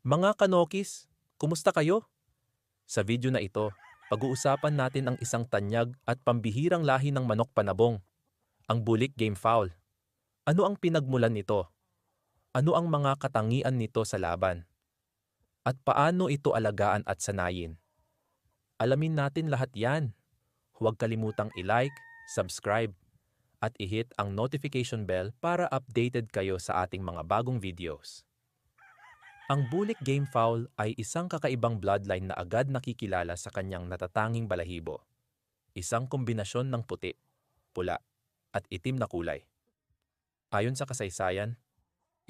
Mga kanokis, kumusta kayo? Sa video na ito, pag-uusapan natin ang isang tanyag at pambihirang lahi ng manok panabong, ang bulik game fowl. Ano ang pinagmulan nito? Ano ang mga katangian nito sa laban? At paano ito alagaan at sanayin? Alamin natin lahat yan. Huwag kalimutang i-like, subscribe, at i-hit ang notification bell para updated kayo sa ating mga bagong videos. Ang bulik game fowl ay isang kakaibang bloodline na agad nakikilala sa kanyang natatanging balahibo. Isang kombinasyon ng puti, pula, at itim na kulay. Ayon sa kasaysayan,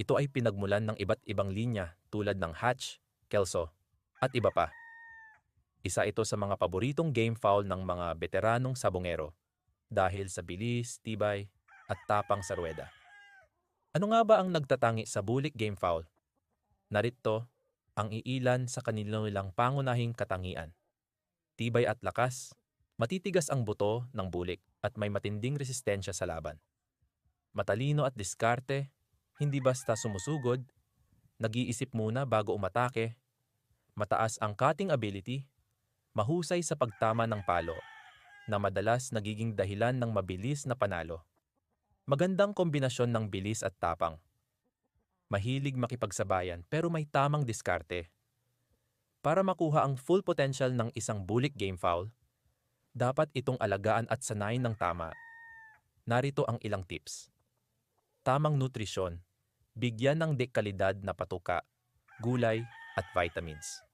ito ay pinagmulan ng iba't ibang linya tulad ng Hatch, Kelso, at iba pa. Isa ito sa mga paboritong game fowl ng mga veteranong sabongero dahil sa bilis, tibay, at tapang sa ruweda. Ano nga ba ang nagtatangi sa bulik game fowl? Narito ang iilan sa kanilang pangunahing katangian. Tibay at lakas, matitigas ang buto ng bulik at may matinding resistensya sa laban. Matalino at diskarte, hindi basta sumusugod, nag-iisip muna bago umatake, mataas ang cutting ability, mahusay sa pagtama ng palo, na madalas nagiging dahilan ng mabilis na panalo. Magandang kombinasyon ng bilis at tapang. Mahilig makipagsabayan pero may tamang diskarte. Para makuha ang full potential ng isang bulik game fowl, dapat itong alagaan at sanayin ng tama. Narito ang ilang tips. Tamang nutrisyon. Bigyan ng dekalidad na patuka, gulay at vitamins.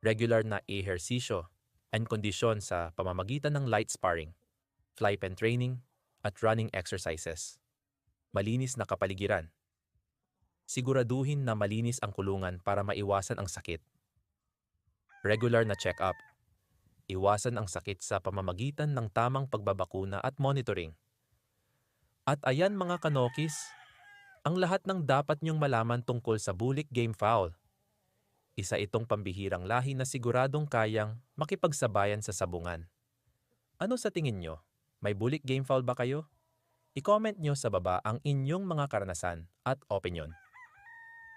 Regular na ehersisyo and kondisyon sa pamamagitan ng light sparring, fly training, at running exercises. Malinis na kapaligiran. Siguraduhin na malinis ang kulungan para maiwasan ang sakit. Regular na check-up. Iwasan ang sakit sa pamamagitan ng tamang pagbabakuna at monitoring. At ayan mga kanokis, ang lahat ng dapat niyong malaman tungkol sa bulik game fowl. Isa itong pambihirang lahi na siguradong kayang makipagsabayan sa sabungan. Ano sa tingin nyo? May bulik game fowl ba kayo? I-comment nyo sa baba ang inyong mga karanasan at opinion.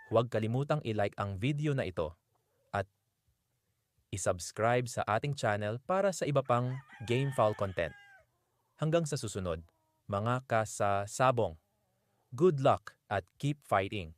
Huwag kalimutang i-like ang video na ito at i-subscribe sa ating channel para sa iba pang game fowl content. Hanggang sa susunod, mga kasasabong. Good luck at keep fighting!